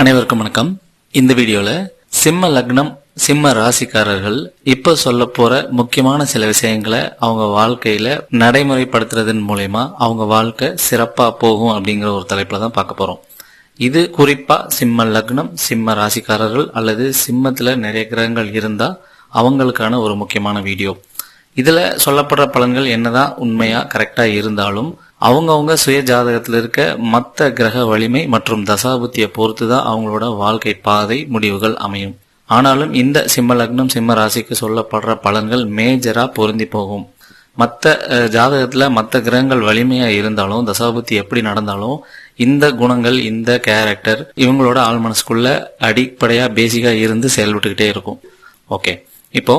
அனைவருக்கும் வணக்கம். இந்த வீடியோல சிம்ம லக்னம் சிம்ம ராசிக்காரர்கள் இப்ப சொல்ல போற முக்கியமான சில விஷயங்களை அவங்க வாழ்க்கையில நடைமுறைப்படுத்துறதன் மூலயமா அவங்க வாழ்க்கை சிறப்பா போகும் அப்படிங்கிற ஒரு தலைப்புல தான் பார்க்க போறோம். இது குறிப்பா சிம்ம லக்னம் சிம்ம ராசிக்காரர்கள் அல்லது சிம்மத்துல நிறைய கிரகங்கள் இருந்தா அவங்களுக்கான ஒரு முக்கியமான வீடியோ. இதுல சொல்லப்படுற பலன்கள் என்னதான் உண்மையா கரெக்டா இருந்தாலும் அவங்கவுங்க சுய ஜாதகத்தில் இருக்க மத்த கிரக வலிமை மற்றும் தசாபுத்தியை பொறுத்து தான் அவங்களோட வாழ்க்கை பாதை முடிவுகள் அமையும். ஆனாலும் இந்த சிம்ம லக்னம் சிம்ம ராசிக்கு சொல்லப்படுற பலன்கள் மேஜரா பொருந்தி போகும். மற்ற ஜாதகத்துல மற்ற கிரகங்கள் வலிமையா இருந்தாலும் தசாபுத்தி எப்படி நடந்தாலும் இந்த குணங்கள் இந்த கேரக்டர் இவங்களோட ஆள் மனசுக்குள்ள அடிப்படையா பேசிக்கா இருந்து செயல்பட்டுக்கிட்டே இருக்கும். ஓகே இப்போ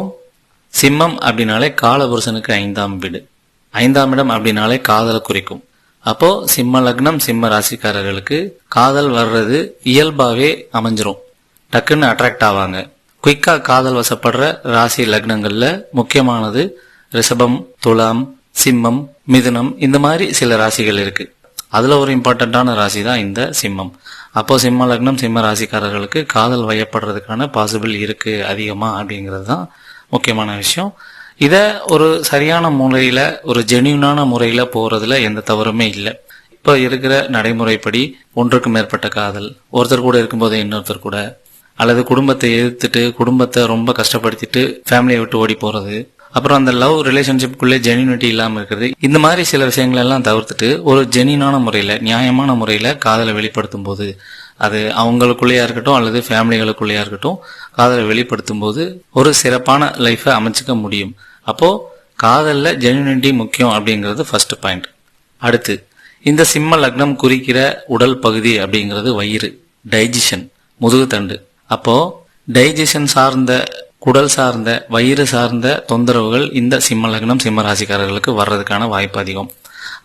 சிம்மம் அப்படின்னாலே காலபுருஷனுக்கு ஐந்தாம் வீடு. ஐந்தாம் இடம் அப்படின்னாலே காதலை குறிக்கும். அப்போ சிம்ம லக்னம் சிம்ம ராசிக்காரர்களுக்கு காதல் வர்றது இயல்பாவே அமைஞ்சிரும். டக்குன்னு அட்ராக்ட் ஆவாங்க. குயிக்கா காதல் வசப்படுற ராசி லக்னங்கள்ல முக்கியமானது ரிஷபம் துலாம் சிம்மம் மிதுனம் இந்த மாதிரி சில ராசிகள் இருக்கு. அதுல ஒரு இம்பார்ட்டன்டான ராசி தான் இந்த சிம்மம். அப்போ சிம்ம லக்னம் சிம்ம ராசிக்காரர்களுக்கு காதல் வயப்படுறதுக்கான பாசிபிள் இருக்கு அதிகமா அப்படிங்கிறது தான் முக்கியமான விஷயம். இதை ஒரு சரியான முறையில் ஒரு ஜெனியூனான முறையில போறதுல எந்த தவறுமே இல்லை. இப்போ இருக்கிற நடைமுறைப்படி ஒன்றுக்கு மேற்பட்ட காதல் ஒருத்தர் கூட இருக்கும்போது இன்னொருத்தர் கூட அல்லது குடும்பத்தை எதிர்த்துட்டு குடும்பத்தை ரொம்ப கஷ்டப்படுத்திட்டு ஃபேமிலியை விட்டு ஓடி போறது அப்புறம் அந்த லவ் ரிலேஷன்ஷிப்புக்குள்ளே ஜெனியூனிட்டி இல்லாமல் இருக்கிறது இந்த மாதிரி சில விஷயங்கள் எல்லாம் தவிர்த்துட்டு ஒரு ஜெனியூனான முறையில் நியாயமான முறையில் காதலை வெளிப்படுத்தும் போது அது அவங்களுக்குள்ளேயா இருக்கட்டும் அல்லது ஃபேமிலிகளுக்குள்ளேயா இருக்கட்டும் காதலை வெளிப்படுத்தும் போது ஒரு சிறப்பான லைஃபை அமைச்சிக்க முடியும். அப்போ காதல்ல ஜெனியூனிட்டி முக்கியம் அப்படிங்கிறது ஃபர்ஸ்ட் பாயிண்ட் அடுத்து இந்த சிம்ம லக்னம் குறிக்கிற உடல் பகுதி அப்படிங்கிறது வயிறு டைஜஷன் முதுகுத்தண்டு அப்போ டைஜஷன் சார்ந்த குடல் சார்ந்த வயிறு சார்ந்த தொந்தரவுகள் இந்த சிம்ம லக்னம் சிம்ம ராசிக்காரர்களுக்கு வர்றதுக்கான வாய்ப்பு அதிகம்.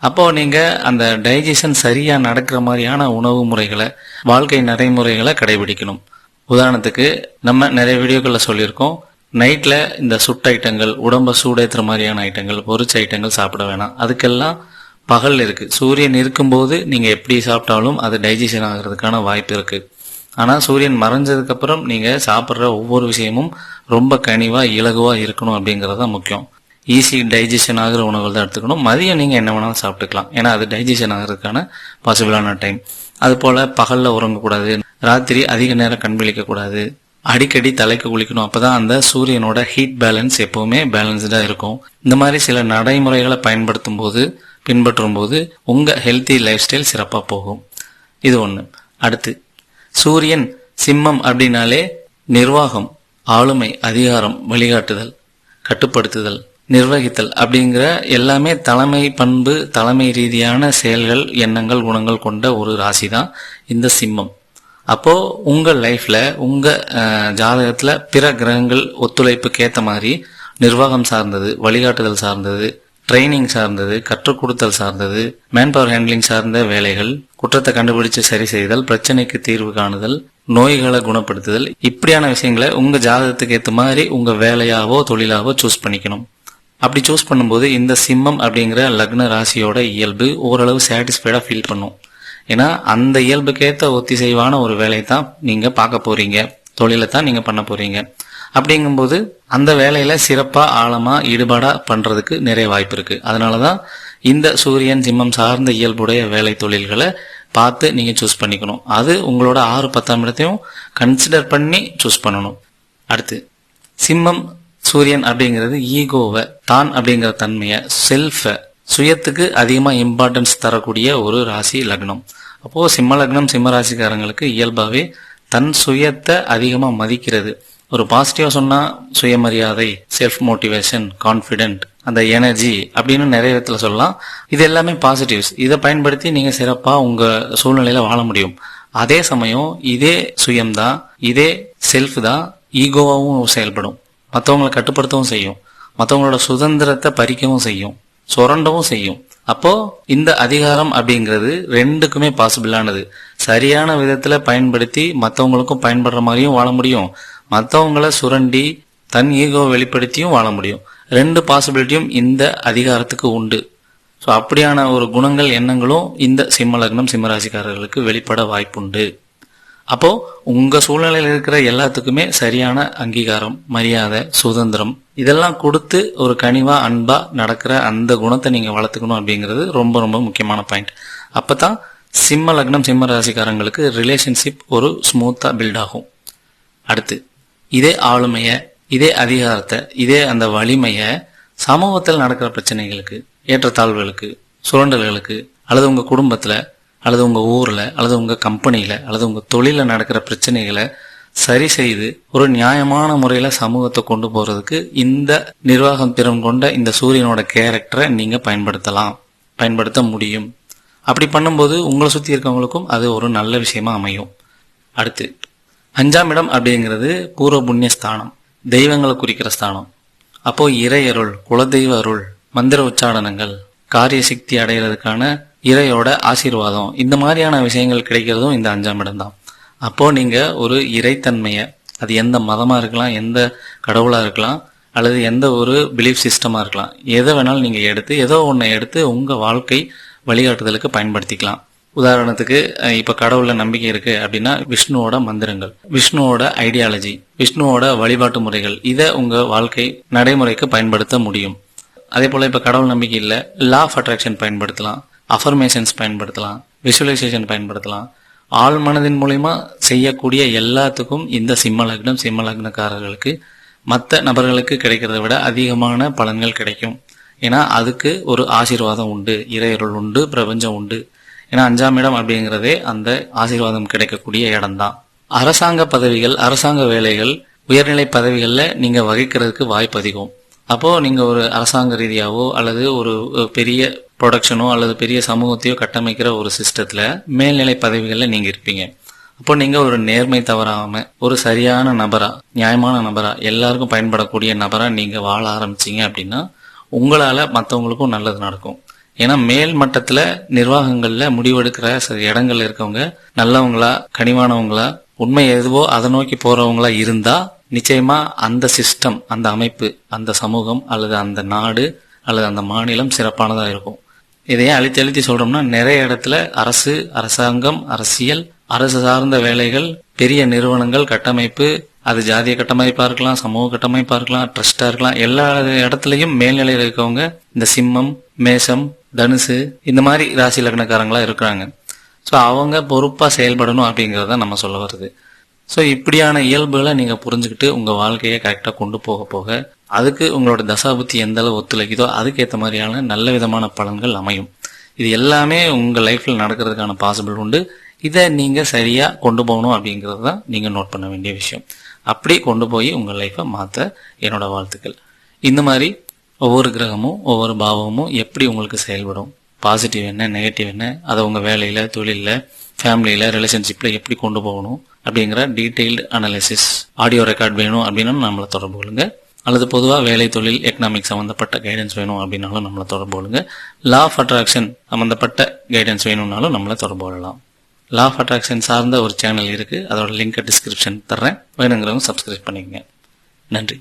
அப்போ நீங்க அந்த டைஜஷன் சரியா நடக்கிற மாதிரியான உணவு முறைகளை வாழ்க்கை நடைமுறைகளை கடைபிடிக்கணும். உதாரணத்துக்கு நம்ம நிறைய வீடியோக்களில் சொல்லியிருக்கோம். நைட்டில் இந்த சுட்ட ஐட்டங்கள் உடம்ப சூடேற்றுற மாதிரியான ஐட்டங்கள் பொரிச்ச ஐட்டங்கள் சாப்பிட வேணாம். அதுக்கெல்லாம் பகல் இருக்குது சூரியன் இருக்கும்போது நீங்கள் எப்படி சாப்பிட்டாலும் அது டைஜஷன் ஆகிறதுக்கான வாய்ப்பு இருக்குது ஆனால் சூரியன் மறைஞ்சதுக்கப்புறம் நீங்கள் சாப்பிட்ற ஒவ்வொரு விஷயமும் ரொம்ப கனிவாக இலகுவாக இருக்கணும் அப்படிங்கிறது தான் முக்கியம். ஈஸி டைஜஷன் ஆகிற உணவுகள் தான் எடுத்துக்கணும். மதியம் நீங்கள் என்ன வேணாலும் சாப்பிட்டுக்கலாம். ஏன்னா அது டைஜஷன் ஆகிறதுக்கான பாசிபிளான டைம் அது பகலில் உறங்கக்கூடாது. ராத்திரி அதிக நேரம் கண் விழிக்கக்கூடாது. அடிக்கடி தலைக்கு குளிக்கணும். அப்பதான் அந்த சூரியனோட ஹீட் பேலன்ஸ் எப்பவுமே பேலன்ஸ்டா இருக்கும். இந்த மாதிரி சில நடைமுறைகளை பயன்படுத்தும் போது பின்பற்றும் போது உங்க ஹெல்த்தி லைஃப் ஸ்டைல் சிறப்பா போகும். இது ஒண்ணு. அடுத்து சூரியன் சிம்மம் அப்படின்னாலே நிர்வாகம் ஆளுமை அதிகாரம் வழிகாட்டுதல் கட்டுப்படுத்துதல் நிர்வகித்தல் அப்படிங்கிற எல்லாமே தலைமை பண்பு தலைமை ரீதியான செயல்கள் எண்ணங்கள் குணங்கள் கொண்ட ஒரு ராசி தான் இந்த சிம்மம். அப்போ உங்க லைஃப்ல உங்க ஜாதகத்துல பிற கிரகங்கள் ஒத்துழைப்புக்கு ஏத்த மாதிரி நிர்வாகம் சார்ந்தது வழிகாட்டுதல் சார்ந்தது ட்ரைனிங் சார்ந்தது கற்றுக் கொடுத்தல் சார்ந்தது மேன் பவர் ஹேண்ட்லிங் சார்ந்த வேலைகள் குற்றத்தை கண்டுபிடிச்சு சரி செய்தல் பிரச்சனைக்கு தீர்வு காணுதல் நோய்களை குணப்படுத்துதல் இப்படியான விஷயங்களை உங்க ஜாதகத்துக்கு ஏற்ற மாதிரி உங்க வேலையாவோ தொழிலாவோ சூஸ் பண்ணிக்கணும். அப்படி சூஸ் பண்ணும்போது இந்த சிம்மம் அப்படிங்கிற லக்ன ராசியோட இயல்பு ஓரளவு சாட்டிஸ்ஃபைடா ஃபீல் பண்ணும். ஏன்னா அந்த இயல்புக்கேற்ற ஒத்திசைவான ஒரு வேலையை தான் நீங்க பார்க்க போறீங்க. தொழிலை தான் நீங்க பண்ண போறீங்க. அப்படிங்கும்போது அந்த வேலையில சிறப்பா ஆழமா ஈடுபாடா பண்றதுக்கு நிறைய வாய்ப்பு இருக்கு. அதனாலதான் இந்த சூரியன் சிம்மம் சார்ந்த இயல்புடைய வேலை தொழில்களை பார்த்து நீங்க சூஸ் பண்ணிக்கணும். அது உங்களோட ஆறு பத்தாம் இடத்தையும் கன்சிடர் பண்ணி சூஸ் பண்ணணும். அடுத்து சிம்மம் சூரியன் அப்படிங்கிறது ஈகோவை தான் அப்படிங்கிற தன்மையை செல்ஃபை சுயத்துக்கு அதிகமாக இம்பார்ட்டன்ஸ் தரக்கூடிய ஒரு ராசி லக்னம். அப்போது சிம்ம லக்னம் சிம்ம ராசிக்காரங்களுக்கு இயல்பாகவே தன் சுயத்தை அதிகமாக மதிக்கிறது. ஒரு பாசிட்டிவாக சொன்னால் சுயமரியாதை செல்ஃப் மோட்டிவேஷன் கான்ஃபிடென்ட் அந்த எனர்ஜி அப்படின்னு நிறைய விதத்தில் சொல்லலாம். இது எல்லாமே பாசிட்டிவ்ஸ் இதை பயன்படுத்தி நீங்கள் சிறப்பாக உங்கள் சூழ்நிலையில் வாழ முடியும். அதே சமயம் இதே சுயம்தான் இதே செல்ஃப் தான் ஈகோவாகவும் செயல்படும். மற்றவங்களை கட்டுப்படுத்தவும் செய்யும். மற்றவங்களோட சுதந்திரத்தை பறிக்கவும் செய்யும். சுரண்டவும் செய்யும். அப்போ இந்த அதிகாரம் அப்படிங்கிறது ரெண்டுக்குமே பாசிபிளானது சரியான விதத்துல பயன்படுத்தி மற்றவங்களுக்கும் பயன்படுற மாதிரியும் வாழ முடியும். மற்றவங்கள சுரண்டி தன் ஈகோ வெளிப்படுத்தியும் வாழ முடியும். ரெண்டு பாசிபிலிட்டியும் இந்த அதிகாரத்துக்கு உண்டு. ஸோ அப்படியான ஒரு குணங்கள் எண்ணங்களும் இந்த சிம்ம லக்னம் சிம்ம வெளிப்பட வாய்ப்புண்டு. அப்போ உங்க சூழ்நிலையில் இருக்கிற எல்லாத்துக்குமே சரியான அங்கீகாரம் மரியாதை சுதந்திரம் இதெல்லாம் கொடுத்து ஒரு கனிவா அன்பா நடக்கிற அந்த குணத்தை நீங்க வளர்த்துக்கணும் அப்படிங்கிறது ரொம்ப ரொம்ப முக்கியமான பாயிண்ட் அப்பதான் சிம்ம லக்னம் சிம்ம ராசிக்காரங்களுக்கு ரிலேஷன்ஷிப் ஒரு ஸ்மூத்தா பில்ட் ஆகும். அடுத்து இதே ஆளுமைய இதே அதிகாரத்தை இதே அந்த வலிமைய சமூகத்தில் நடக்கிற பிரச்சனைகளுக்கு ஏற்றத்தாழ்வுகளுக்கு சுரண்டல்களுக்கு அல்லது உங்க குடும்பத்துல அல்லது உங்கள் ஊரில் அல்லது உங்கள் கம்பெனியில் அல்லது உங்கள் தொழிலில் நடக்கிற பிரச்சனைகளை சரி செய்து ஒரு நியாயமான முறையில் சமூகத்தை கொண்டு போகிறதுக்கு இந்த நிர்வாகம் திறம் கொண்ட இந்த சூரியனோட கேரக்டரை நீங்கள் பயன்படுத்தலாம் பயன்படுத்த முடியும். அப்படி பண்ணும்போது உங்களை சுற்றி இருக்கவங்களுக்கும் அது ஒரு நல்ல விஷயமா அமையும். அடுத்து அஞ்சாம் இடம் அப்படிங்கிறது பூர்வ புண்ணிய ஸ்தானம் தெய்வங்களை குறிக்கிற ஸ்தானம். அப்போ இறை அருள் குலதெய்வ அருள் மந்திர உச்சாடனங்கள் காரிய சக்தி அடைகிறதுக்கான இறையோட ஆசீர்வாதம். இந்த மாதிரியான விஷயங்கள் கிடைக்கிறதும் இந்த அஞ்சாம் இடம் தான் அப்போ நீங்க ஒரு இறைத்தன்மையை அது எந்த மதமா இருக்கலாம் எந்த கடவுளா இருக்கலாம் அல்லது எந்த ஒரு பிலீஃப் சிஸ்டமா இருக்கலாம் எதை வேணாலும் நீங்க எடுத்து ஏதோ ஒன்றை எடுத்து உங்க வாழ்க்கை வழிகாட்டுதலுக்கு பயன்படுத்திக்கலாம். உதாரணத்துக்கு இப்போ இப்ப நம்பிக்கை இருக்கு அப்படின்னா விஷ்ணுவோட மந்திரங்கள் விஷ்ணுவோட ஐடியாலஜி விஷ்ணுவோட வழிபாட்டு முறைகள் இதை உங்க வாழ்க்கை நடைமுறைக்கு பயன்படுத்த முடியும். அதே போல் இப்போ கடவுள் நம்பிக்கை இல்லை லா ஆஃப் அட்ராக்ஷன் பயன்படுத்தலாம் அஃபர்மேஷன்ஸ் பயன்படுத்தலாம் விஷுவலைசேஷன் பயன்படுத்தலாம். ஆள் மனதின் மூலிமா செய்யக்கூடிய எல்லாத்துக்கும் இந்த சிம்ம லக்னம் சிம்ம லக்னக்காரர்களுக்கு மற்ற நபர்களுக்கு கிடைக்கிறத விட அதிகமான பலன்கள் கிடைக்கும். ஏன்னா அதுக்கு ஒரு ஆசீர்வாதம் உண்டு இறையருள் உண்டு பிரபஞ்சம் உண்டு. ஏன்னா அஞ்சாம் இடம் அப்படிங்கிறதே அந்த ஆசீர்வாதம் கிடைக்கக்கூடிய இடம்தான். அரசாங்க பதவிகள் அரசாங்க வேலைகள் உயர்நிலை பதவிகளில் நீங்கள் வகிக்கிறதுக்கு வாய்ப்பு அதிகம். அப்போ நீங்க ஒரு அரசாங்க ரீதியாவோ அல்லது ஒரு பெரிய ப்ரொடக்ஷனோ அல்லது பெரிய சமூகத்தையோ கட்டமைக்கிற ஒரு சிஸ்டத்துல மேல்நிலை பதவிகளில் நீங்க இருப்பீங்க. அப்போ நீங்க ஒரு நேர்மை தவறாம ஒரு சரியான நபரா நியாயமான நபரா எல்லாருக்கும் பயன்படக்கூடிய நபரா நீங்க வாழ ஆரம்பிச்சீங்க அப்படின்னா உங்களால மற்றவங்களுக்கும் நல்லது நடக்கும். ஏன்னா மேல் மட்டத்துல நிர்வாகங்கள்ல முடிவெடுக்கிற சில இடங்கள்ல இருக்கவங்க நல்லவங்களா கனிவானவங்களா உண்மை எதுவோ அதை நோக்கி போறவங்களா இருந்தா நிச்சயமா அந்த சிஸ்டம் அந்த அமைப்பு அந்த சமூகம் அல்லது அந்த நாடு அல்லது அந்த மாநிலம் சிறப்பானதாக இருக்கும். இதையே அழுத்தி அழுத்தி சொல்றோம்னா நிறைய இடத்துல அரசு அரசாங்கம் அரசியல் அரசு சார்ந்த வேலைகள் பெரிய நிறுவனங்கள் கட்டமைப்பு அது ஜாதிய கட்டமைப்பா இருக்கலாம் சமூக கட்டமைப்பா இருக்கலாம் ட்ரஸ்டா இருக்கலாம் எல்லா இடத்துலயும் மேல்நிலையில் இருக்கவங்க இந்த சிம்மம் மேஷம் தனுசு இந்த மாதிரி ராசி லக்னக்காரங்களா இருக்கிறாங்க. ஸோ அவங்க பொறுப்பா செயல்படணும் அப்படிங்கறத நம்ம சொல்ல வருது. ஸோ இப்படியான இயல்புகளை நீங்கள் புரிஞ்சுக்கிட்டு உங்கள் வாழ்க்கையை கரெக்டாக கொண்டு போக போக அதுக்கு உங்களோட தசாபுத்தி எந்த அளவு ஒத்துழைக்குதோ அதுக்கேற்ற மாதிரியான நல்ல விதமான பலன்கள் அமையும். இது எல்லாமே உங்கள் லைஃப்பில் நடக்கிறதுக்கான பாசிபிள் உண்டு. இதை நீங்கள் சரியாக கொண்டு போகணும் அப்படிங்கிறது தான் நீங்கள் நோட் பண்ண வேண்டிய விஷயம். அப்படி கொண்டு போய் உங்கள் லைஃப்பை மாற்ற என்னோட வாழ்த்துக்கள். இந்த மாதிரி ஒவ்வொரு கிரகமும் ஒவ்வொரு பாவமும் எப்படி உங்களுக்கு செயல்படும்? பாசிட்டிவ் என்ன நெகட்டிவ் என்ன? அதை உங்கள் வேலையில் தொழிலில் ஃபேமிலியில் ரிலேஷன்ஷிப்பில் எப்படி கொண்டு போகணும்? அப்படிங்கிற டீடைல்டு அனாலிசிஸ் ஆடியோ ரெக்கார்ட் வேணும் அப்படின்னா நம்மளை தொடர்பு கொள்ளுங்க. அல்லது பொதுவாக வேலை தொழில் எக்கனாமிக் சம்மந்தப்பட்ட கைடன்ஸ் வேணும் அப்படின்னாலும் நம்மளை தொடர்பு கொள்ளுங்க. லா ஆஃப் அட்ராக்ஷன் சம்மந்தப்பட்ட கைடன்ஸ் வேணும்னாலும் நம்மளை தொடர்பு கொள்ளலாம். லா ஆஃப் அட்ராக்ஷன் சார்ந்த ஒரு சேனல் இருக்குது அதோட லிங்க் டிஸ்கிரிப்ஷன் தர்றேன். வேணுங்கிறவங்க சப்ஸ்கிரைப் பண்ணிக்கங்க. நன்றி.